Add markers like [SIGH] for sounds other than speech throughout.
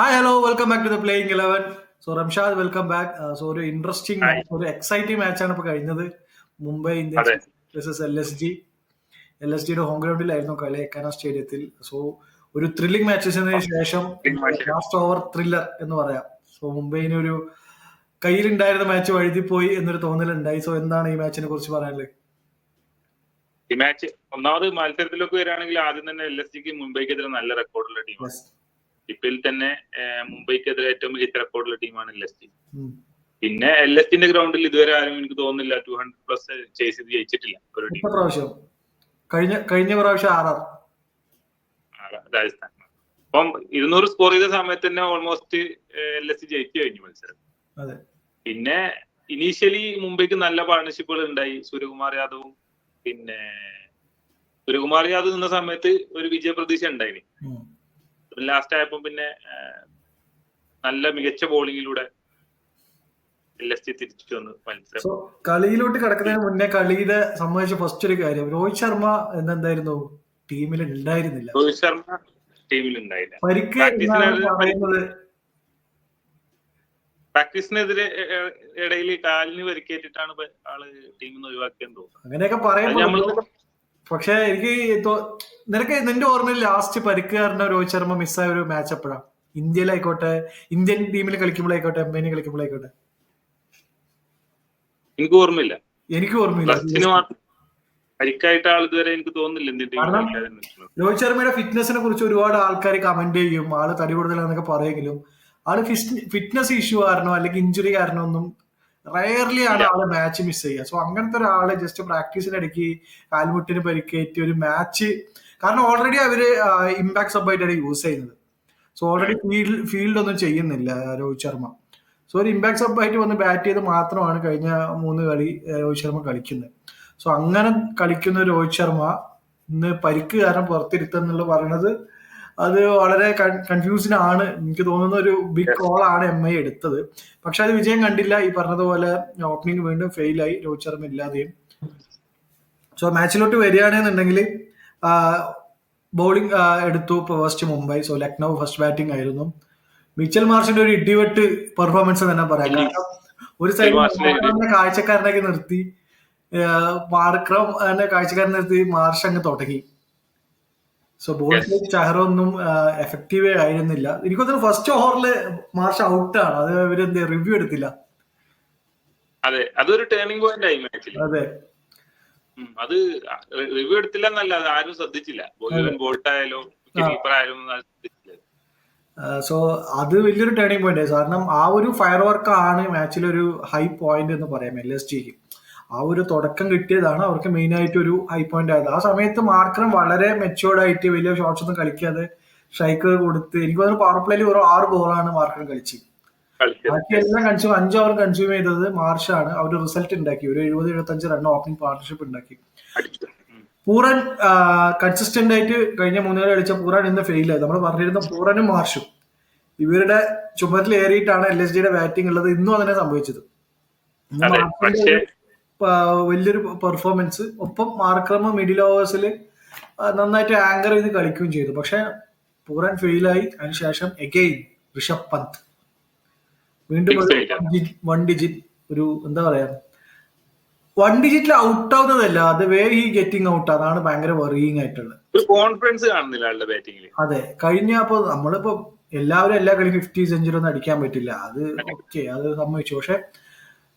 Hi hello welcome back to the playing eleven so Ramshad welcome back so ഒരു interesting ഒരു exciting മാച്ചാണ് ഇപ്പൊ കഴിഞ്ഞത്. Mumbai Indians. Versus L S G L S ജിയുടെ home ഗ്രൗണ്ടിലായിരുന്നു കളി എക്കാന സ്റ്റേഡിയത്തിൽ സോ ഒരു ത്രില്ലിംഗ് മാച്ചസിന് ശേഷം ലാസ്റ്റ് ഓവർ ത്രില്ലർ എന്ന് പറയാം. സോ മുംബൈന് ഒരു കയ്യിലുണ്ടായിരുന്ന മാച്ച് വഴുതിപ്പോയി എന്നൊരു തോന്നലുണ്ടായി. സോ എന്താണ് ഈ മാച്ചിനെ കുറിച്ച് പറയാനുള്ളത്? ഈ മാച്ച് ഒന്നാമത് മത്സരത്തിലൊക്കെ വരികയാണെങ്കിൽ ആദ്യം തന്നെ എൽ എസ് ജിക്ക് മുംബൈക്കെതിരെ നല്ല റെക്കോർഡുള്ള ടീമാണ് ഇപ്പിൽ തന്നെ മുംബൈക്കെതിരെ ഏറ്റവും മികച്ച റെക്കോർഡുള്ള ടീമാണ് എൽ എസ് ടി. പിന്നെ എൽ എസ് ടിന്റെ ഗ്രൗണ്ടിൽ ഇതുവരെ ആരും എനിക്ക് തോന്നുന്നില്ല ടു ഹൺഡ്രഡ് പ്ലസ് ചേസ് ചെയ്ത് ജയിച്ചിട്ടില്ല ഒരു ടീം. പ്രാവശ്യം. കഴിഞ്ഞ കഴിഞ്ഞ പ്രാവശ്യം ആർ ആർ. രാജസ്ഥാൻ. അപ്പം ഇരുന്നൂറ് സ്കോർ ചെയ്ത സമയത്ത് തന്നെ ഓൾമോസ്റ്റ് എൽ എസ് ജയിച്ചു കഴിഞ്ഞു മത്സരം. പിന്നെ ഇനീഷ്യലി മുംബൈക്ക് നല്ല പാർട്ണർഷിപ്പുകൾ ഉണ്ടായി സൂര്യകുമാർ യാദവും. പിന്നെ സൂര്യകുമാർ യാദവ് നിന്ന സമയത്ത് ഒരു വിജയ പ്രതീക്ഷ ഉണ്ടായിന്. ലാസ്റ്റ് ആയപ്പോൾ പിന്നെ നല്ല മികച്ച ബോളിങ്ങിലൂടെ തിരിച്ചു വന്ന് മത്സരം. കളിയിലോട്ട് കിടക്കുന്നതിന് മുന്നേ കളിയുടെ സംബന്ധിച്ച ഫസ്റ്റ് ഒരു കാര്യം. രോഹിത് ശർമ്മ എന്തെന്തായിരുന്നു? ടീമിൽ ഉണ്ടായിരുന്നില്ല രോഹിത് ശർമ്മ ടീമിൽ ഉണ്ടായില്ല പരിക്ക് പ്രാക്ടീസിനെതിരെ ഇടയിൽ കാലിന് പരിക്കേറ്റിട്ടാണ് ആൾ ടീമിൽ നിന്ന് ഒഴിവാക്കിയെന്ന് തോന്നുന്നു. അങ്ങനെയൊക്കെ പറയുമ്പോൾ പക്ഷെ എനിക്ക് നിനക്ക് നിന്റെ ഓർമ്മയിൽ ലാസ്റ്റ് പരിക്ക് കാരണം രോഹിത് ശർമ്മ മിസ്സായ ഒരു മാച്ച് എപ്പോഴാണ് ഇന്ത്യയിലായിക്കോട്ടെ ഇന്ത്യൻ ടീമിൽ കളിക്കുമ്പോഴായിക്കോട്ടെ എം ഐന് കളിക്കുമ്പോഴായിക്കോട്ടെ? എനിക്ക് ഓർമ്മയില്ല. എനിക്ക് ഓർമ്മയില്ല. പരിക്കായിട്ട് ആൾ ഇതുവരെ എനിക്ക് തോന്നുന്നില്ല രോഹിത് ശർമ്മയുടെ ഫിറ്റ്നസിനെ കുറിച്ച് ഒരുപാട് ആൾക്കാർ കമന്റ് ചെയ്യും. ആൾ തടി കൂടുതലാന്നൊക്കെ പറയുമെങ്കിലും ആൾ ഫിറ്റ്നസ് ഇഷ്യൂ കാരണോ അല്ലെങ്കിൽ ഇഞ്ചുറി കാരണോ ഒന്നും റയർലി ആണ് ആൾ മാച്ച് മിസ് ചെയ്യുക. സോ അങ്ങനത്തെ ഒരാൾ ജസ്റ്റ് പ്രാക്ടീസിന് ഇടയ്ക്ക് കാൽമുട്ടിന് പരിക്കേറ്റ് ഒരു മാച്ച് കാരണം ഓൾറെഡി അവർ ഇമ്പാക്ട് സബായിട്ടാണ് യൂസ് ചെയ്യുന്നത്. സോ ഓൾറെഡി ഫീൽഡ് ഫീൽഡ് ഒന്നും ചെയ്യുന്നില്ല രോഹിത് ശർമ്മ. സോ ഒരു ഇമ്പാക്ട് സബായിട്ട് വന്ന് ബാറ്റ് ചെയ്ത് മാത്രമാണ് കഴിഞ്ഞ മൂന്ന് കളി രോഹിത് ശർമ്മ കളിക്കുന്നത്. സോ അങ്ങനെ കളിക്കുന്ന രോഹിത് ശർമ്മ ഇന്ന് പരിക്ക് കാരണം പുറത്തിരുത്തെന്നുള്ള പറയണത് അത് വളരെ കൺഫ്യൂഷൻ ആണ്. എനിക്ക് തോന്നുന്ന ഒരു ബിഗ് കോൾ ആണ് എം ഐ എടുത്തത്. പക്ഷെ അത് വിജയം കണ്ടില്ല. ഈ പറഞ്ഞതുപോലെ ഓപ്പണിംഗ് വീണ്ടും ഫെയിലായി രോഹിത് ശർമ്മ ഇല്ലാതെയും. സോ മാച്ചിലോട്ട് വരികയാണെന്നുണ്ടെങ്കിൽ ബൗളിംഗ് എടുത്തു first Mumbai. So Lucknow first batting ആയിരുന്നു. മിച്ചൽ മാർഷിന്റെ ഒരു ഇടിവെട്ട് പെർഫോമൻസ് തന്നെ പറയാം. കാരണം ഒരു സൈഡിൽ കാഴ്ചക്കാരനൊക്കെ നിർത്തി. മാർക്രം കാഴ്ചക്കാരനെ കാഴ്ചക്കാരൻ നിർത്തി മാർഷ് അങ്ങ് തുടങ്ങി. സോ ബോൾസ് ചഹറൊന്നും എഫക്റ്റീവേ ആയിരുന്നില്ല. എനിക്ക് തോന്നുന്നു ഫസ്റ്റ് ഓവറിൽ മാർഷ് ഔട്ടാണ് അത് ഇവരെന്ത് റിവ്യൂ എടുത്തില്ല. അതെ. അതൊരു ടേണിംഗ് പോയിന്റ് ആയി മാച്ചിൽ അതെ. അത് റിവ്യൂ എടുത്തില്ല എന്നല്ല അത് ആരും ശ്രദ്ധിച്ചില്ല. ബോളിവൻ ബോൾട്ട് ആയാലോ കീപ്പർ ആയാലും ഒന്നും ശ്രദ്ധിച്ചില്ല. സോ അത് വലിയൊരു ടേണിംഗ് പോയിന്റ് കാരണം ആ ഒരു ഫയർ വർക്ക് ആണ് മാച്ചിലൊരു ഹൈ പോയിന്റ് എന്ന് പറയാം എൽ എസ് ജിക്ക് ആ ഒരു തുടക്കം കിട്ടിയതാണ് അവർക്ക് മെയിൻ ആയിട്ട് ഒരു ഹൈ പോയിന്റ് ആയത്. ആ സമയത്ത് മാർക്കറും വളരെ മെച്ചുവേർഡ് ആയിട്ട് വലിയ ഷോട്ട്സ് ഒന്നും കളിക്കാതെ സ്ട്രൈക്ക് കൊടുത്ത് എനിക്ക് തോന്നുന്നു പവർ പ്ലേയിൽ ഒരു ആറ് ബോളാണ് മാർക്കറും കളിച്ചത്. ബാക്കിയെല്ലാം ബാക്കി എല്ലാം കൺസ്യൂം അഞ്ച് ഓവർ കൺസ്യൂം ചെയ്തത് മാർഷാണ് അവർ റിസൾട്ട് ഉണ്ടാക്കി. ഒരു എഴുപത് എഴുപത്തഞ്ച് റൺ ഓപ്പണിംഗ് പാർട്ണർഷിപ്പ് ഉണ്ടാക്കി. പൂറൻ കൺസിസ്റ്റന്റ് ആയിട്ട് കഴിഞ്ഞ മൂന്നുകൾ കളി കളിച്ച പൂറൻ ഇന്ന് ഫെയിൽ ആയി. നമ്മൾ പറഞ്ഞിരുന്ന പൂറനും മാർഷും. ഇവരുടെ ചുമതല ഏറിയിട്ടാണ് എൽ എസ് ഡിയുടെ ബാറ്റിംഗ് ഉള്ളത്. ഇന്നും അതിനെ സംഭവിച്ചത്. വലിയൊരു പെർഫോമൻസ് ഒപ്പം മാർക്രമ മിഡിൽ ഓവേഴ്സിൽ നന്നായിട്ട് ആങ്കർ ചെയ്ത് കളിക്കുകയും ചെയ്തു. പക്ഷെ പൂറൻ ഫെയിലായി അതിനുശേഷം എഗെയിൻ ഋഷഭ് പന്ത്. വീണ്ടും. വൺ ഡിജിറ്റ് ഒരു എന്താ പറയാ വൺ ഡിജിറ്റിൽ ഔട്ട് ആവുന്നതല്ല. അത് വേ ഹി ഗെറ്റിംഗ് ഔട്ട് അതാണ് ഭയങ്കര വറിയിങ് ആയിട്ടുള്ളത്. കോൺഫിഡൻസ് കാണുന്നില്ല ബാറ്റിംഗിൽ അതെ. കഴിഞ്ഞ അപ്പൊ നമ്മളിപ്പോ എല്ലാവരും എല്ലാ കളി ഫിഫ്റ്റി സെഞ്ചുറി ഒന്നും അടിക്കാൻ പറ്റില്ല. അത് ഓക്കെ അത് സമ്മതിച്ചു. പക്ഷെ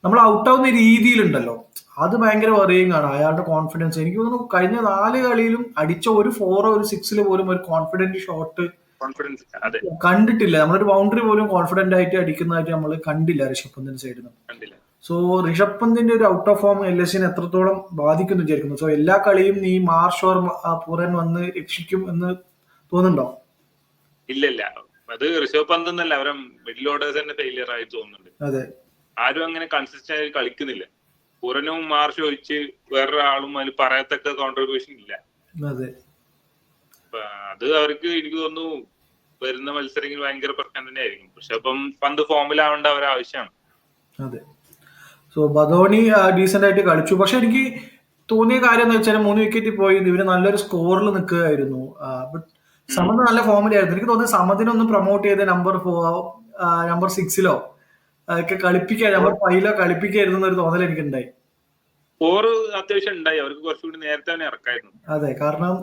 നമ്മൾ ഔട്ട് ആവുന്ന രീതിയിലുണ്ടല്ലോ. അത് ഭയങ്കര വെറിയിങ് ആണ്. അയാളുടെ കോൺഫിഡൻസ് എനിക്ക് തോന്നുന്നു കഴിഞ്ഞ നാല് കളിയിലും അടിച്ച ഒരു ഫോറോ ഒരു സിക്സിൽ പോലും ഒരു കോൺഫിഡന്റ് ഷോട്ട് കണ്ടിട്ടില്ല. നമ്മളൊരു ബൗണ്ടറി പോലും കോൺഫിഡന്റ് ആയിട്ട് അടിക്കുന്നതായിട്ട് നമ്മൾ കണ്ടില്ല ഋഷഭ് പന്തിന്റെ സൈഡിൽ നിന്ന് കണ്ടില്ല. സോ ഋഷഭ് പന്തിന്റെ ഒരു ഔട്ട് ഓഫ് ഫോം എൽ എസിനെ എത്രത്തോളം ബാധിക്കുന്നു വിചാരിക്കുന്നു? സോ എല്ലാ കളിയും നീ മാർഷ് ഓർ പൂരൻ വന്ന് രക്ഷിക്കും എന്ന് തോന്നുന്നുണ്ടോ? ഇല്ല ഇല്ല അത് ഋഷഭ് പന്ത് എന്നല്ല. അവരെ മിഡിൽ ഓർഡേഴ്സ് തന്നെ ഫെയിലിയർ ആയി തോന്നുന്നുണ്ട്. അതെ. ആരും അങ്ങനെ കൺസിസ്റ്റന്റ് ആയി കളിക്കുന്നില്ല. പൂരനും മാർഷും ഒഴിച്ച് വേറൊരാളും അതിൽ പറയത്തക്ക കോൺട്രിബ്യൂഷൻ ഇല്ല. അതെ. അവർക്ക് എനിക്ക് തോന്നുന്നു വരുന്ന മത്സരങ്ങൾ ഭയങ്കര പ്രശ്നം തന്നെയായിരിക്കും. പക്ഷെ അപ്പം പന്ത് ഫോമിലാവേണ്ട അവർ ആവശ്യമാണ് അതെ സോ ബദോണി ഡീസെന്റ് ആയിട്ട് കളിച്ചു. പക്ഷെ എനിക്ക് തോന്നിയ കാര്യം എന്ന് വെച്ചാൽ മൂന്ന് വിക്കറ്റിൽ പോയി ഇവർ നല്ലൊരു സ്കോറിൽ നിൽക്കുകയായിരുന്നു. സമദ് നല്ല ഫോമിലായിരുന്നു എനിക്ക് തോന്നുന്നു സമദിനൊന്നും പ്രൊമോട്ട് ചെയ്ത് നമ്പർ നമ്പർ സിക്സിലോ ഒക്കെ കളിപ്പിക്കാൻ അവർ പൈല കളിപ്പിക്കായിരുന്നു എന്നൊരു തോന്നൽ എനിക്കുണ്ടായി. ഓറ് അത്യാവശ്യം ഉണ്ടായി. അവർക്ക് കുറച്ചുകൂടി നേരത്തെ തന്നെ ഇറക്കായിരുന്നു. അതെ കാരണം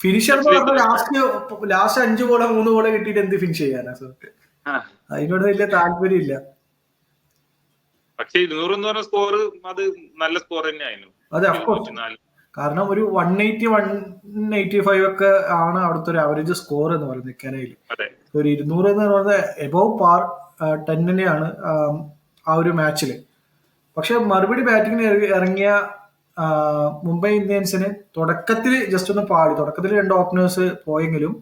ഫിനിഷർ ലാസ്റ്റ് ലാസ്റ്റ് അഞ്ചു ബോളോ മൂന്ന് ബോളോ കിട്ടിയിട്ട് എന്ത് ഫിനിഷ് ചെയ്യാനാ. അതിനോട് വലിയ താല്പര്യമില്ല പക്ഷേ ഇരുന്നൂറ് എന്ന് പറഞ്ഞ സ്കോർ അത് നല്ല സ്കോർ തന്നെയായിരുന്നു അതെ അഫ്കോഴ്സ്. കാരണം ഒരു one eighty one eighty five ഒക്കെ ആണ് അവിടുത്തെ ഒരു അവറേജ് സ്കോർ എന്ന് പറയുന്നത് കനയിൽ ഒരു ഇരുന്നൂറ് എന്ന് പറയുന്നത് എബവ് പാർ ടെന്നിനെയാണ് ആ ഒരു മാച്ചിൽ പക്ഷെ മറുപടി ബാറ്റിങ്ങിന് ഇറങ്ങിയ മുംബൈ ഇന്ത്യൻസിന് തുടക്കത്തിൽ ജസ്റ്റ് ഒന്ന് പാടി തുടക്കത്തിൽ രണ്ട് ഓപ്പണേഴ്സ് പോയെങ്കിലും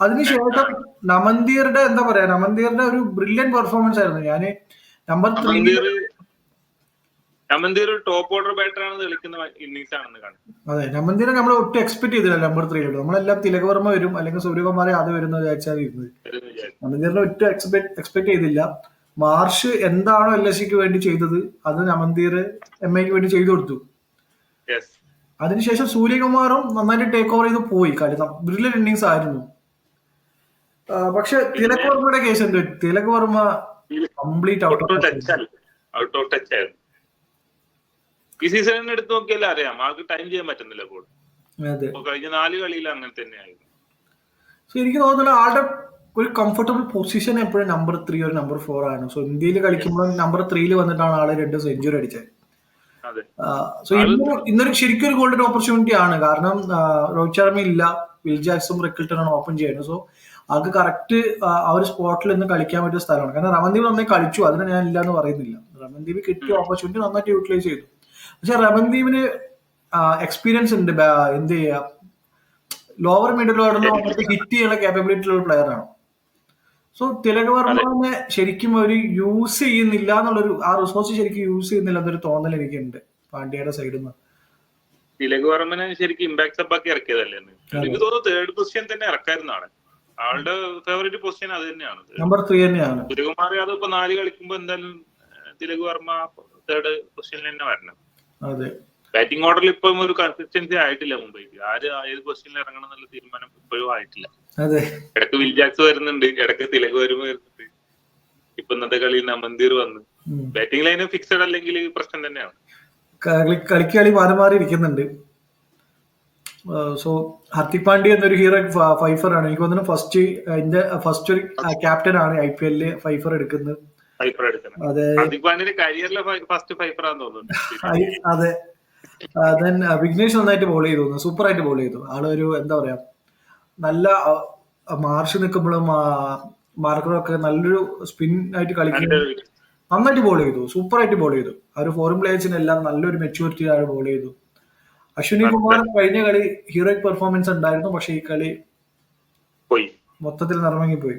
അതിനുശേഷം നമന്തിയറുടെ എന്താ പറയാ നമന്തിയറുടെ ഒരു ബ്രില്യൻ പെർഫോമൻസ് ആയിരുന്നു. ഞാൻ നമ്പർ ത്രീ അമന്തീർ ടോപ്പ് ഓർഡർ ബാറ്റർ ആണെന്ന് കളിക്കുന്ന ഇന്നിങ്സ് ആണെന്ന് കാണും. അതെ നമന്തിനെ നമ്മൾ ഒട്ടും എക്സ്പെക്ട് ചെയ്തില്ല നമ്പർ ത്രീയിലോട്ട് നമ്മളെല്ലാം തിലകവർമ്മ വരും അല്ലെങ്കിൽ സൂര്യകുമാരെ അത് വരുന്ന വിചാരിച്ചാണ് ഇരുന്നത്. നമന്തിറിനെ ഒട്ടും എക്സ്പെക്ട് ചെയ്തില്ല. മാർഷ് എന്താണോ എൽ എസ് സിക്ക് വേണ്ടി ചെയ്തത് അത് നമന്തീർ എം എക്ക് വേണ്ടി ചെയ്തു കൊടുത്തു. അതിനുശേഷം സൂര്യകുമാറും നന്നായിട്ട് ടേക്ക് ഓവർ ചെയ്ത് പോയി. കളി ബ്രില്യൻ ഇന്നിങ്സ് ആയിരുന്നു. പക്ഷെ തിലക് വർമ്മയുടെ കേസ് എന്ത്? Tilak Varma complete out of touch out of touch ആയിരുന്നു. ഈ സീസണിന് എടുത്ത് നോക്കിയാലേ അറിയാം. ആൾക്ക് ടൈം ചെയ്യാൻ പറ്റുന്നില്ല അതെ. കഴിഞ്ഞ നാല് കളിയിൽ അങ്ങനെ തന്നെയായിരുന്നു. സോ എനിക്ക് തോന്നുന്നു ആളുടെ ഒരു കംഫർട്ടബിൾ പൊസിഷൻ എപ്പോഴും നമ്പർ ത്രീ ഒരു നമ്പർ ഫോർ ആണ്. സോ ഇന്ത്യയിൽ കളിക്കുമ്പോൾ നമ്പർ ത്രീയിൽ വന്നിട്ടാണ് ആൾ രണ്ട് സെഞ്ചുറി അടിച്ചത്. സോ ഇന്ന് ഇന്നൊരു ശരിക്കും ഒരു ഗോൾഡൻ ഓപ്പർച്യൂണിറ്റി ആണ്. കാരണം രോഹിത് ശർമ്മ ഇല്ല. വിൽ ജാക്സും റിക്കിൾട്ടനാണ് ഓപ്പൺ ചെയ്യുന്നത്. സോ ആൾക്ക് കറക്റ്റ് ആ ഒരു സ്പോട്ടിൽ നിന്ന് കളിക്കാൻ പറ്റിയ സ്ഥലമാണ്. കാരണം റമൻദീപ് നന്നായി കളിച്ചു. അതിന് ഞാൻ ഇല്ല എന്ന് പറയുന്നില്ല. റമൻദീപ് കിട്ടിയ ഓപ്പർച്യൂണിറ്റി നന്നായിട്ട് യൂട്ടിലൈസ് ചെയ്തു. പക്ഷെ റമൻദീപിന് എക്സ്പീരിയൻസ് ഉണ്ട് എന്ത് ചെയ്യാ ലോവർ മിഡിൽ ഓർഡറിൽ ഹിറ്റ് ചെയ്യാനുള്ള കേപ്പബിലിറ്റി ഉള്ള പ്ലെയർ ആണ്. സോ തിലക് വർമ്മനെ ശരിക്കും ഒരു യൂസ് ചെയ്യുന്നില്ല എന്നുള്ളൊരു ആ റിസോഴ്സ് ശരിക്കും യൂസ് ചെയ്യുന്നില്ല എന്നൊരു തോന്നൽ എനിക്കുണ്ട് പാണ്ഡ്യയുടെ സൈഡിൽ നിന്ന് തിലക് വർമ്മനെ ശരിക്കും ഇമ്പാക്ട് ആക്കി ഇറക്കിയതല്ലേ എനിക്ക് തോന്നുന്നു തേർഡ് പൊസിഷൻ തന്നെ ഇറക്കായിരുന്നാണ്. ആളുടെ ഫേവറേറ്റ് പൊസിഷൻ അത് തന്നെയാണ്. നമ്പർ ത്രീ തന്നെയാണ്. ഗുരുകുമാർ യാദവ് ഇപ്പൊ നാല് കളിക്കുമ്പോ എന്തായാലും തിലക് വർമ്മ തേർഡ് പൊസിഷനിൽ തന്നെ വരണം. അതെ. ബാറ്റിംഗ് ഓർഡറിൽ ഇപ്പം ഒരു കൺസിസ്റ്റൻസി ആയിട്ടില്ല മുംബൈക്ക്. ആര് ഏത് പൊസിഷനിൽ ഇറങ്ങണം എന്നുള്ള തീരുമാനം ഇപ്പോഴും ആയിട്ടില്ല. അതെ. ഇടയ്ക്ക് വിൽജാക്സ് വരുന്നുണ്ട് ഇടയ്ക്ക് തിലക് വരുമ്പോ വരുന്നുണ്ട്. ഇപ്പൊ ഇന്നത്തെ കളിയിൽ നമന്തീർ വന്നു. ബാറ്റിംഗ് ലൈന് ഫിക്സഡ് അല്ലെങ്കിൽ പ്രശ്നം തന്നെയാണ്. കളി കളിക്ക് കളി മാറി മാറി ഇരിക്കുന്നുണ്ട്. സോ ഹർദിക് പാണ്ഡ്യ എന്നൊരു ഹീറോ ഫൈഫർ ആണ്. എനിക്ക് തോന്നുന്നു ഫസ്റ്റ് ഇന്ത്യ ഫസ്റ്റ് ഒരു ക്യാപ്റ്റൻ ആണ് ഐ പി എല്ലിൽ ഫൈഫർ എടുക്കുന്നത്. ഫൈഫർ എടുക്കുന്നത്. അതെ. ഹാർദിക് പാണ്ഡ്യന്റെ കരിയറിലെ ഫസ്റ്റ് തോന്നുന്നു. [LAUGHS] അതെ. ദെൻ വിഘ്നേഷ് നന്നായിട്ട് ബോൾ ചെയ്തു സൂപ്പർ ആയിട്ട് ബോൾ ചെയ്തു. ആളൊരു എന്താ പറയാ നല്ല മാർഷ് നിൽക്കുമ്പോഴും മാർക്കറൊക്കെ നല്ലൊരു സ്പിൻ ആയിട്ട് കളിക്കുന്നു. നന്നായിട്ട് ബോൾ ചെയ്തു. സൂപ്പർ ആയിട്ട് ബോൾ ചെയ്തു. ആ ഒരു ഫോറിൻ പ്ലേയേഴ്സിനെല്ലാം നല്ലൊരു മെച്യൂരിറ്റി ആയി ബോൾ ചെയ്തു. അശ്വിനി കുമാർ കഴിഞ്ഞ കളി ഹീറോയിക് പെർഫോമൻസ് ഉണ്ടായിരുന്നു. പക്ഷെ ഈ കളി പോയി. മൊത്തത്തിൽ നിറമങ്ങി പോയി.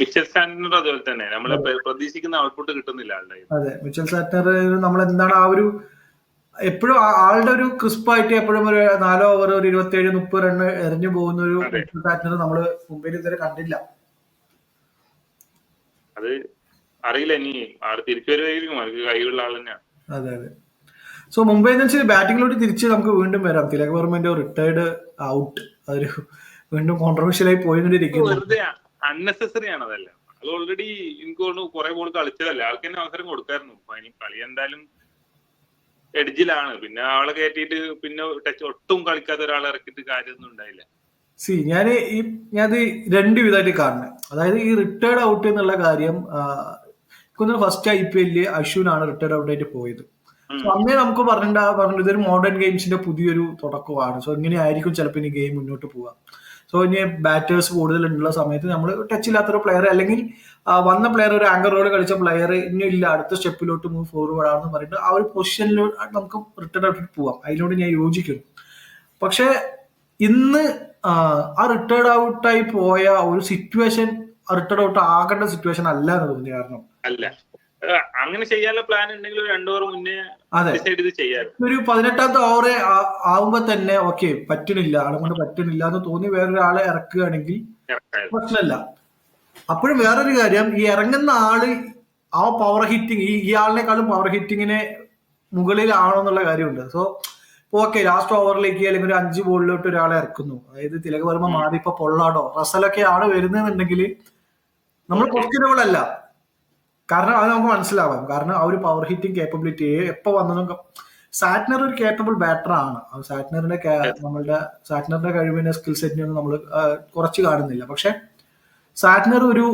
മിച്ചൽ സ്റ്റാൻഡിനും അതുപോലെ തന്നെ. നമ്മൾ പ്ര- പ്രതീക്ഷിക്കുന്ന ഔട്ട്പുട്ട് കിട്ടുന്നില്ല ആളുടെ. അതെ. മിച്ചൽ സാറ്റർ നമ്മൾ എന്താണ് ആ ഒരു എപ്പോഴും ആളുടെ ഒരു ക്രിസ്പായിട്ട് എപ്പോഴും ഒരു നാലോ ഓവർ ഒരു ഇരുപത്തി ഏഴ് മുപ്പത് റണ്ണ് എറിഞ്ഞു പോകുന്ന ഒരു. മിച്ചൽ സാറ്റർ നമ്മൾ മുംബൈയിൽ ഇതുവരെ കണ്ടില്ല. അത് അറിയില്ല ഇനി. ആൾ തിരിച്ചു വരുമായിരിക്കും അവർക്ക് കഴിവുള്ള ആൾ തന്നെയാണ് അതെ അതെ. സോ മുംബൈ ഇന്ത്യൻസ് ബാറ്റിംഗിലോട്ട് തിരിച്ച് നമുക്ക് വീണ്ടും വരാം. തിലക് വർമ്മന്റെ റിട്ടയർഡ് ഔട്ട് അതൊരു വീണ്ടും കോൺട്രവേഴ്ഷ്യലായി പോയിക്കൊണ്ടിരിക്കുന്നു. അൺനെസസറി ആണ് അതെല്ലാം. അത് ഓൾറെഡി എനിക്ക് തോന്നുന്നു കുറെ ബോൾ കളിച്ചതല്ലേ? ആൾക്ക് തന്നെ അവസരം കൊടുക്കായിരുന്നു. ഇനി കളി എന്തായാലും എഡ്ജിലാണ് പിന്നെ ആളെ കയറ്റിയിട്ട് പിന്നെ ടച്ച് ഒട്ടും കളിക്കാത്ത ഒരാളെ ഇറക്കിയിട്ട് കാര്യമൊന്നും ഉണ്ടായില്ല. സി ഞാൻ ഈ ഞാൻ രണ്ട് വിധമായിട്ട് കാണുന്നത് അതായത് ഈ റിട്ടയർഡ് ഔട്ട് എന്നുള്ള കാര്യം ഫസ്റ്റ് ഐ പി എല്ലിൽ അശ്വിനാണ് റിട്ടയർഡ് ഔട്ട് ആയിട്ട് പോയത്. അങ്ങനെ നമുക്ക് അന്നേ നമുക്ക് പറഞ്ഞിട്ട് പറഞ്ഞത് ഇതൊരു മോഡേൺ ഗെയിംസിന്റെ പുതിയൊരു തുടക്കമാണ്. സോ ഇങ്ങനെയായിരിക്കും ചിലപ്പോൾ ഇനി ഗെയിം മുന്നോട്ട് പോവുക. സോ ഇനി ബാറ്റേഴ്സ് കൂടുതലുള്ള സമയത്ത് നമ്മൾ ടച്ച് ഇല്ലാത്തൊരു പ്ലെയർ അല്ലെങ്കിൽ വന്ന പ്ലെയർ ഒരു ആങ്കർ റോഡ് കളിച്ച പ്ലെയർ ഇനി ഇല്ല അടുത്ത സ്റ്റെപ്പിലോട്ട് മൂവ് ഫോർവേഡ് ആണെന്ന് പറഞ്ഞിട്ട് ആ ഒരു പൊസിഷനിലോട്ട് നമുക്ക് റിട്ടേൺ ആയിട്ട് പോവാം. അതിനോട് ഞാൻ യോജിക്കുന്നു. പക്ഷേ ഇന്ന് ആ, റിട്ടേർഡ് ഔട്ടായി പോയ ഒരു സിറ്റുവേഷൻ റിട്ടയർഡ് ഔട്ട് ആകേണ്ട സിറ്റുവേഷൻ അല്ല എന്ന് തോന്നി കാരണം. അല്ല. അങ്ങനെ ചെയ്യാനുള്ള പ്ലാൻ ഉണ്ടെങ്കിൽ ഒരു രണ്ടു ഓവർ മുന്നേ ഡിസൈഡ് ചെയ്ത് ചെയ്യാറ് ഒരു പതിനെട്ടാമത്തെ ഓവർ ആവുമ്പോ തന്നെ ഓക്കെ പറ്റണില്ല ആളെ കൊണ്ട് പറ്റുന്നില്ല എന്ന് തോന്നി വേറൊരാളെ ഇറക്കുകയാണെങ്കിൽ പ്രശ്നമല്ല. അപ്പോഴും വേറൊരു കാര്യം ഈ ഇറങ്ങുന്ന ആൾ ആ പവർ ഹിറ്റിംഗ് ഈ ഇയാളിനെക്കാളും പവർ ഹിറ്റിങ്ങിനെ മുകളിലാണോ എന്നുള്ള കാര്യമുണ്ട്. സോ ഓക്കെ ലാസ്റ്റ് ഓവറിലേക്ക് അല്ലെങ്കിൽ ഒരു അഞ്ച് ബോളിലോട്ട് ഒരാളെ ഇറക്കുന്നു. അതായത് തിലകവർമ്മ. മാറി ഇപ്പൊ പൊള്ളാടോ. റസലൊക്കെ ആണ് വരുന്നതെന്നുണ്ടെങ്കിൽ നമ്മൾ ക്വസ്റ്റ്യനബിൾ അല്ല. കാരണം അത് നമുക്ക് മനസ്സിലാവാം. കാരണം ആ ഒരു പവർ ഹിറ്റിംഗ് കേപ്പബിലിറ്റി എപ്പോ വന്നതും സാറ്റ്നർ ഒരു കേപ്പബിൾ ബാറ്റർ ആണ്. സാറ്റ്നറിന്റെ നമ്മളുടെ സാറ്റ്നറിന്റെ കഴിവിനെ സ്കിൽ സെറ്റിനെ ഒന്നും നമ്മൾ കുറച്ച് കാണുന്നില്ല. പക്ഷെ സാറ്റ്നർ ഒരു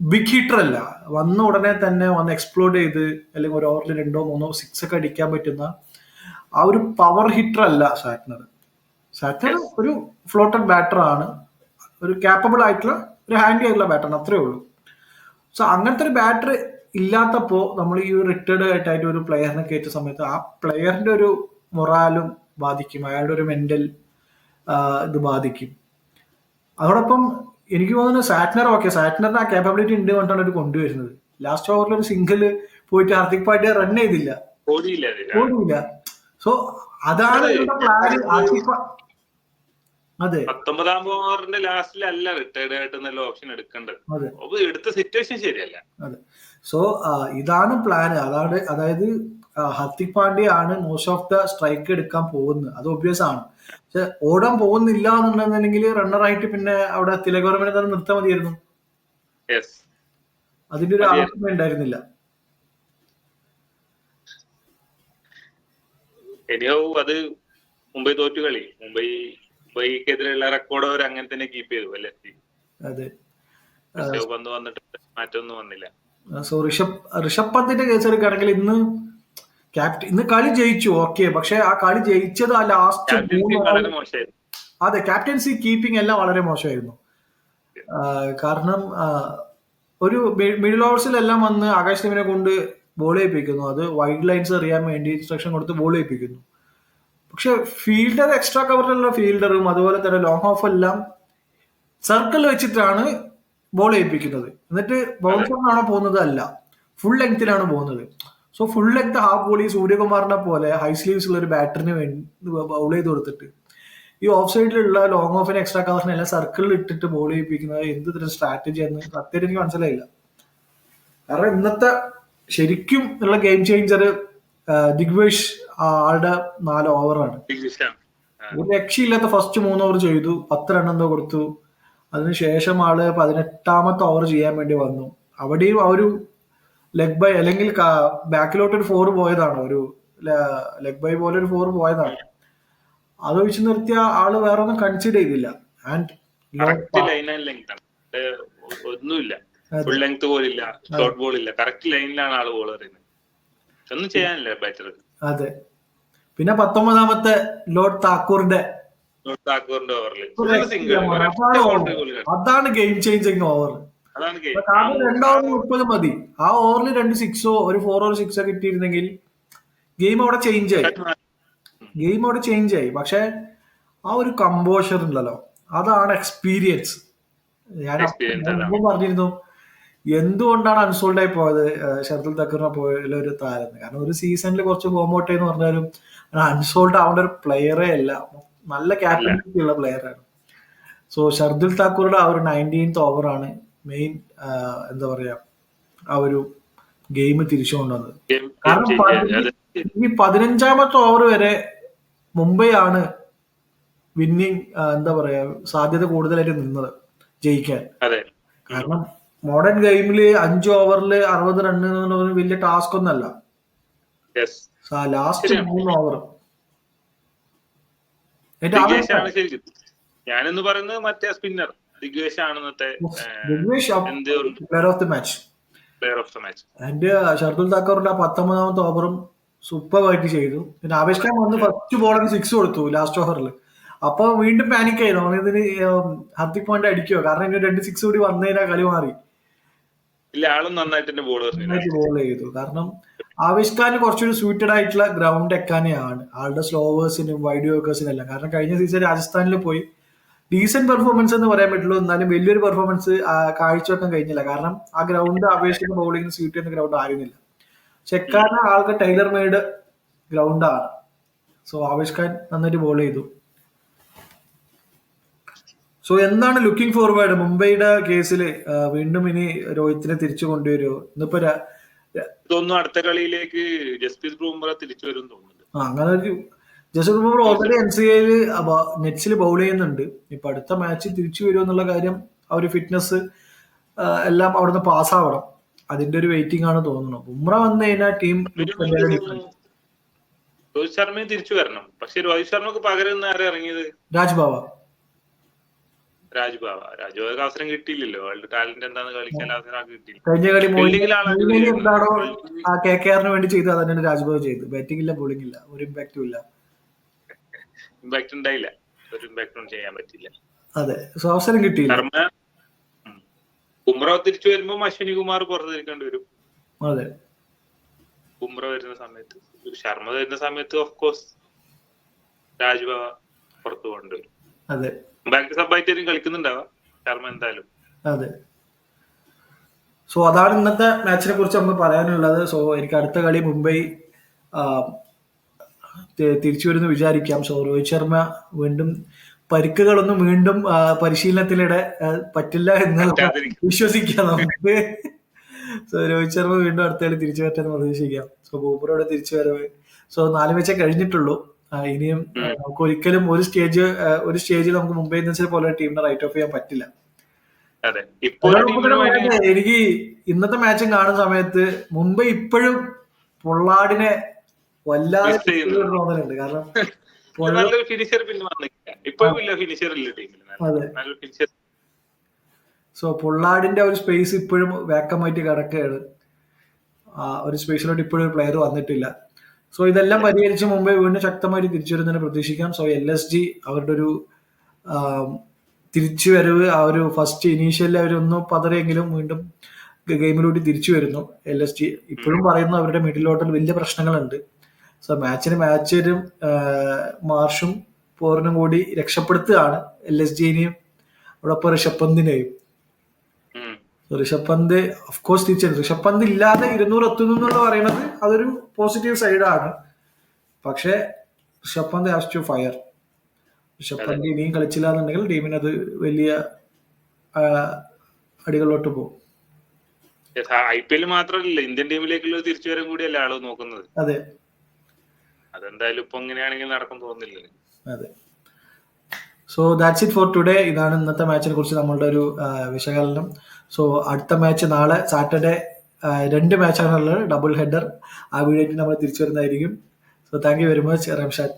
ബിഗ് ഹിറ്റർ അല്ല. വന്ന ഉടനെ തന്നെ വന്ന് എക്സ്പ്ലോഡ് ചെയ്ത് അല്ലെങ്കിൽ ഒരു ഓവറിൽ രണ്ടോ മൂന്നോ സിക്സ് ഒക്കെ അടിക്കാൻ പറ്റുന്ന ആ ഒരു പവർ ഹിറ്റർ അല്ല സാറ്റ്നർ. സാറ്റ്നർ ഒരു ഫ്ലോട്ടഡ് ബാറ്റർ ആണ്. ഒരു കാപ്പബിൾ ആയിട്ടുള്ള ഒരു ഹാൻഡി ആയിട്ടുള്ള ബാറ്റർ ആണ്. അത്രേ ഉള്ളൂ. സോ അങ്ങനത്തെ ഒരു ബാറ്റർ ഇല്ലാത്തപ്പോ നമ്മൾ ഈ റിട്ടയർഡ് ആയിട്ടായിട്ട് ഒരു പ്ലെയറിനെ കയറ്റിയ സമയത്ത് ആ പ്ലെയറിന്റെ ഒരു മൊറാലും ബാധിക്കും. അയാളുടെ ഒരു മെന്റൽ ഇത് ബാധിക്കും. അതോടൊപ്പം എനിക്ക് തോന്നുന്നു സാറ്റ്നർ ഓക്കെ സാറ്റ്നറിന് ആ കേപ്പബിലിറ്റി ഉണ്ട് കൊണ്ടാണ് ഒരു കൊണ്ടുവരുന്നത്. ലാസ്റ്റ് ഓവറിൽ ഒരു സിംഗിൾ പോയിട്ട് ഹാർദിക് പാണ്ഡ്യ റൺ ചെയ്തില്ല. ഓടിയില്ല സോ അതാണ് പ്ലാൻ പത്തൊമ്പതാം ഓവറിന്റെ ലാസ്റ്റിലല്ല റിട്ടയർഡ് ആയിട്ട് നല്ല ഓപ്ഷൻ എടുക്കേണ്ടത്. അപ്പൊ എടുത്ത സിറ്റുവേഷൻ ശരിയല്ല. അതെ. സോ ഇതാണ് പ്ലാൻ അതാണ് അതായത് ഹർദിക് പാണ്ഡ്യ ആണ് മോസ്റ്റ് ഓഫ് ദ സ്ട്രൈക്ക് എടുക്കാൻ പോകുന്നത്. അത് ഒബ്വിയസ് ആണ്. പക്ഷെ ഓടാൻ പോകുന്നില്ല എന്നുണ്ടെന്നുണ്ടെങ്കിൽ റണ്ണറായിട്ട് പിന്നെ അവിടെ തിലകവർമ്മനെ തന്നെ നിർത്താൻ മതിയായിരുന്നു. അതിന്റെ ഒരു മതിയായിരുന്നു. ആവശ്യം ഉണ്ടായിരുന്നില്ല. അത് മുംബൈ തോറ്റു കളി. മുംബൈ മുംബൈക്കെതിരെയുള്ള റെക്കോർഡ് അവർ അങ്ങനെ തന്നെ കീപ്പ് ചെയ്തു അല്ലേ അതെ. ഋഷഭ് വന്ന് വന്നിട്ട് മാറ്റമൊന്നും വന്നില്ല. സോ ഋഷഭ് ഋഷഭ് പന്തിന്റെ കേസ് എടുക്കുകയാണെങ്കിൽ ഇന്ന് ക്യാപ്റ്റൻ ഇന്ന് കളി ജയിച്ചു ഓക്കെ പക്ഷെ ആ കളി ജയിച്ചത് ആ ലാസ്റ്റ് അതെ ക്യാപ്റ്റൻസി കീപ്പിംഗ് എല്ലാം വളരെ മോശമായിരുന്നു. കാരണം ഒരു മിഡിൽ ഓവേഴ്സിലെല്ലാം വന്ന് ആകാശ് ടീമിനെ കൊണ്ട് ബോൾ ചെയ്യിപ്പിക്കുന്നു അത് വൈഡ് ലൈൻസ് അറിയാൻ വേണ്ടി ഇൻസ്ട്രക്ഷൻ കൊടുത്ത് ബോൾ ചെയ്യിപ്പിക്കുന്നു പക്ഷെ ഫീൽഡർ എക്സ്ട്രാ കവറിലുള്ള ഫീൽഡറും അതുപോലെ തന്നെ ലോങ് ഓഫ് എല്ലാം സർക്കിൾ വെച്ചിട്ടാണ് ബോൾ ഏൽപ്പിക്കുന്നത്. എന്നിട്ട് ബൗൺസറിനാണോ പോകുന്നത് അല്ല. ഫുൾ ലെങ്തിലാണ് പോകുന്നത്. സോ ഫുൾ ലെങ്ത് ഹാഫ് ബോളി സൂര്യകുമാറിനെ പോലെ ഹൈ സ്ലീവ്സ് ഉള്ള ഒരു ബാറ്ററിന് വേണ്ടി ബൗൾ ചെയ്ത് കൊടുത്തിട്ട് ഈ ഓഫ് സൈഡിലുള്ള ലോങ് ഓഫിന് എക്സ്ട്രാ കവറിനെ എല്ലാം സർക്കിളിൽ ഇട്ടിട്ട് ബോൾ ചെയ്യിപ്പിക്കുന്നത് എന്ത് തരം സ്ട്രാറ്റജി എന്ന് സത്യമായിട്ട് എനിക്ക് മനസ്സിലായില്ല. കാരണം ഇന്നത്തെ ശരിക്കും ഉള്ള ഗെയിം ചേഞ്ചർ ദിഗ്വേഷ് ആളുടെ നാല് ഓവറാണ്. ഒരു രക്ഷയില്ലാത്ത ഫസ്റ്റ് മൂന്ന് ഓവർ ചെയ്തു. പത്ത് റൺ എന്തോ കൊടുത്തു. അതിനുശേഷം ആൾ പതിനെട്ടാമത്തെ ഓവർ ചെയ്യാൻ വേണ്ടി വന്നു. അവിടെയും ആ ഒരു ലെഗ് ബൈ അല്ലെങ്കിൽ ബാക്കിലോട്ട് ഒരു ഫോർ പോയതാണ്. ഒരു ലെഗ് ബൈ പോലെ ഒരു ഫോർ പോയതാണ്. അത് വെച്ച് നിർത്തിയ ആൾ വേറെ ഒന്നും കൺസിഡർ ചെയ്തില്ല ആൻഡ് ഒന്നുമില്ല. ഫുൾ ലെങ്ത് പോലില്ല. ഷോർട്ട് ബോളില്ല കറക്റ്റ് ലൈനിലാണ് ആൾ ബോൾ എറിയുന്നത്. ഒന്നും ചെയ്യാനില്ല ബാറ്റർ അതെ. പിന്നെ പത്തൊമ്പതാമത്തെ ലോർഡ് താക്കൂറിന്റെ താക്കൂറിന്റെ ഓവറിൽ അതാണ് ഗെയിം ചേഞ്ചിങ് ഓവർ. രണ്ടാമത് മുപ്പത് മതി. ആ ഓവറിൽ രണ്ട് സിക്സോ ഒരു ഫോർ ഓർ സിക്സോ കിട്ടിയിരുന്നെങ്കിൽ ഗെയിം അവിടെ ചേഞ്ച് ആയി. ഗെയിം അവിടെ ചേഞ്ച് ആയി. പക്ഷെ ആ ഒരു കമ്പോഷർ ഉണ്ടല്ലോ. അതാണ് എക്സ്പീരിയൻസ് ഞാൻ പറഞ്ഞിരുന്നു എന്തുകൊണ്ടാണ് അൺസോൾഡ് ആയി പോയത് ഷർദുൽ തക്കറിനെ പോയുള്ള ഒരു താരം. കാരണം ഒരു സീസണിൽ കുറച്ച് ഫോമോട്ടെ എന്ന് പറഞ്ഞാലും അൺസോൾഡ് ആവേണ്ട ഒരു പ്ലെയറേ അല്ല. നല്ല ക്യാപ്റ്റൻസി ഉള്ള പ്ലെയറാണ് സോ ഷർദുൽ താക്കൂറുടെ ആ ഒരു നയന്റീൻത്ത് ഓവറാണ് മെയിൻ എന്താ പറയാ ആ ഒരു ഗെയിം തിരിച്ചു കൊണ്ടുവന്നത്. കാരണം. ഈ പതിനഞ്ചാമത്തെ ഓവർ വരെ മുംബൈ ആണ് വിന്നിങ് എന്താ പറയാ സാധ്യത കൂടുതലായിട്ട് നിന്നത് ജയിക്കാൻ. കാരണം മോഡേൺ ഗെയിമിൽ അഞ്ച് ഓവറിൽ അറുപത് റൺ എന്ന് പറഞ്ഞ വലിയ ടാസ്ക് ഒന്നല്ല. ലാസ്റ്റ് മൂന്ന് ഓവർ ഞാനെന്ന് പറയുന്നത് മറ്റേ സ്പിന്നർ ദിഗ്വേഷ് ആണ് ഇന്നത്തെ player of the match player of the match എന്റെ ഷർദുൽ താക്കൂറിന്റെ ആ പത്തൊമ്പതാമത്തെ ഓവറും സൂപ്പർ ആയിട്ട് ചെയ്തു. പിന്നെ ആവേശ് ഖാൻ വന്ന് ഫസ്റ്റ് ബോളിന് സിക്സ് കൊടുത്തു ലാസ്റ്റ് ഓവറിൽ അപ്പൊ വീണ്ടും പാനിക് ആയിരുന്നു അവന് ഇതിന് ഹർദിക് പോയിന്റ് അടിക്കോ കാരണം ഇനി രണ്ട് സിക്സ് കൂടി വന്നതിനാ കളി മാറി. ഇല്ല ചെയ്തു. കാരണം ആവേശ് കുറച്ചൊരു സൂറ്റഡ് ആയിട്ടുള്ള ഗ്രൗണ്ട് എക്കാനെയാണ് ആളുടെ സ്ലോവേഴ്സിനും വൈഡ് വർക്കേഴ്സിനും എല്ലാം. കാരണം കഴിഞ്ഞ സീസൺ രാജസ്ഥാനിൽ പോയി ഡീസെന്റ് പെർഫോമൻസ് എന്ന് പറയാൻ പറ്റുള്ളൂ. എന്നാലും വലിയൊരു പെർഫോമൻസ് കാഴ്ചവെക്കാൻ കഴിഞ്ഞില്ല. കാരണം ആ ഗ്രൗണ്ട് അപേക്ഷിക്കുന്ന ബൗളിംഗ് സ്യൂട്ട് ചെയ്യുന്ന ഗ്രൗണ്ട് ആയിരുന്നില്ല ചെക്കാന ആൾക്ക് ടൈലർ മെയ്ഡ് ഗ്രൗണ്ടാണ് സോ ആവേശ് നന്നായിട്ട് ബോൾ ചെയ്തു. സോ എന്താണ് ലുക്കിംഗ് ഫോർവേഡ് മുംബൈയുടെ കേസിൽ വീണ്ടും ഇനി രോഹിത്തിനെ തിരിച്ചു കൊണ്ടുവരുമോ ഇന്നിപ്പോ തോന്നുന്നു അടുത്ത കളിയിലേക്ക് ജസ്പ്രീത് ബുംറ തിരിച്ചു വരും തോന്നുന്നുണ്ട്. അങ്ങനെ ഒരു Jasprit Bumrah already N C എയിൽ നെറ്റ്സിൽ ബൗൾ ചെയ്യുന്നുണ്ട്. ഇപ്പൊ അടുത്ത മാച്ച് തിരിച്ചു വരുമോ എന്നുള്ള കാര്യം ആ ഒരു ഫിറ്റ്നസ് എല്ലാം അവിടുന്ന് പാസ്സാവണം അതിന്റെ ഒരു വെയിറ്റിംഗ് ആണ് തോന്നുന്നത് ബുംറ വന്നു കഴിഞ്ഞാൽ ടീം രോഹിത് ശർമ്മയും തിരിച്ചു വരണം. പക്ഷെ രോഹിത് ശർമ്മക്ക് പകരം ഇറങ്ങിയത്? രാജ്ബാബ രാജ്ബാവ രാജുബാബക്ക് അവസരം കിട്ടിയില്ലല്ലോ. വേൾഡ് ടാലന്റ് എന്താന്ന് കളിക്കാൻ അവസരം കിട്ടിയില്ല. വേണ്ടി ചെയ്തു അതന്നെ രാജ്ബാവ് ചെയ്ത് ബാറ്റിംഗ് ഇല്ല ബോളിംഗ് ഇല്ല. ഒരു ഇമ്പാക്റ്റും ഇല്ല. ഇമ്പാക്ട് ഉണ്ടായില്ല. ഒരു ഇമ്പാക്ട് ഒന്നും ചെയ്യാൻ പറ്റില്ല അതെ. സോ അവസരം കിട്ടിയില്ല. ബുംറ തിരിച്ചു വരുമ്പോ അശ്വിനി കുമാർ പുറത്തിരിക്കേണ്ടി വരും. അതെ. ബുംറ വരുന്ന സമയത്ത് ശർമ്മ വരുന്ന സമയത്ത് ഓഫ് കോഴ്സ് രാജ്ബാവ പുറത്തു കൊണ്ടുവരും അതെ. ബാക്ക് സബായിട്ട് കളിക്കുന്നുണ്ടാവാം. ശർമ്മ എന്തായാലും. അതെ. സോ അതാണ് ഇന്നത്തെ മാച്ചിനെ കുറിച്ച് നമുക്ക് പറയാനുള്ളത്. സോ എനിക്ക് അടുത്ത കളി മുംബൈ തിരിച്ചു വരുന്ന വിചാരിക്കാം. സോ രോഹിത് ശർമ്മ വീണ്ടും പരിക്കുകളൊന്നും വീണ്ടും പരിശീലനത്തിലൂടെ പറ്റില്ല എന്ന്. വിശ്വസിക്കാം നമുക്ക്. സോ രോഹിത് ശർമ്മ വീണ്ടും അടുത്ത കളി തിരിച്ചു പറ്റാന്ന് പ്രതീക്ഷിക്കാം. സോ ബൂബറോടെ തിരിച്ചു വരവ്. സോ നാല് വെച്ച കഴിഞ്ഞിട്ടുള്ളൂ. ഇനിയും നമുക്ക് ഒരിക്കലും ഒരു സ്റ്റേജ് ഒരു സ്റ്റേജിൽ നമുക്ക് മുംബൈ ഇന്ത്യൻസിനെ പോലെ ടീമിനെ റൈറ്റ് ഓഫ് ചെയ്യാൻ പറ്റില്ല. എനിക്ക് ഇന്നത്തെ മാച്ചും കാണുന്ന സമയത്ത് മുംബൈ ഇപ്പോഴും പൊള്ളാടിനെ വല്ലാതെ തോന്നലുണ്ട്. കാരണം [LAUGHS] നല്ലൊരു ഫിനിഷർ പിന്നെ വന്നില്ല ഇപ്പൊ ഫിനിഷർ ഇല്ല ടീമിൽ നല്ലൊരു ഫിനിഷർ സോ പൊള്ളാടിന്റെ ഒരു സ്പേസ് ഇപ്പോഴും വേക്കമായിട്ട് കിടക്കുകയാണ്. ഒരു സ്പേസിലോട്ട് ഇപ്പോഴും പ്ലെയർ വന്നിട്ടില്ല. സോ ഇതെല്ലാം പരിഹരിച്ച് മുംബൈ വീണ്ടും ശക്തമായിട്ട് തിരിച്ചുവരും തന്നെ പ്രതീക്ഷിക്കാം. സോ എൽ എസ് ജി അവരുടെ ഒരു തിരിച്ചു വരവ് ആ ഒരു ഫസ്റ്റ് ഇനീഷ്യലി അവരൊന്ന് പതറിയെങ്കിലും വീണ്ടും ഗെയിമിലൂടെ തിരിച്ചു വരുന്നു എൽ എസ് ജി ഇപ്പോഴും പറയുന്നു അവരുടെ മിഡിൽ ഓർഡറിൽ വലിയ പ്രശ്നങ്ങളുണ്ട്. സോ മാച്ചിന് മാച്ചരും മാർഷും പോറിനും കൂടി രക്ഷപ്പെടുത്തുകയാണ് എൽ എസ് ജിനെയും അതോടൊപ്പം ഋഷഭ് പന്തിനെയും. ഋഷഭ് പന്ത് ഓഫ് കോഴ്സ് തിരിച്ചു ഋഷഭ് പന്ത് ഇല്ലാതെ ഇരുന്നൂറ് എത്തുന്നു എന്നുള്ള പറയുന്നത് അതൊരു പോസിറ്റീവ് സൈഡാണ് പക്ഷേ Rishabh Pant has to fire Rishabh Pant ഇനിയും കളിച്ചില്ല എന്നുണ്ടെങ്കിൽ ടീമിന് അത് വലിയ അടികളിലോട്ട് പോകും. ഐ പി എൽ മാത്രമല്ല ഇന്ത്യൻ ടീമിലേക്കുള്ള തിരിച്ചുവരം കൂടിയല്ല ആൾ നോക്കുന്നത്? അതെ. അതെന്തായാലും ഇപ്പൊ ഇങ്ങനെയാണെങ്കിൽ നടക്കും തോന്നില്ല അതെ. So that's it for today ഇതാണ് ഇന്നത്തെ മാച്ചിനെ കുറിച്ച് നമ്മളുടെ ഒരു വിശകലനം. സോ അടുത്ത മാച്ച് നാളെ സാറ്റർഡേ രണ്ട് മാച്ചാണുള്ളത് ഡബിൾ ഹെഡർ ആ വീഡിയോ നമ്മൾ തിരിച്ചു വരുന്നതായിരിക്കും. So thank you very much Ramshad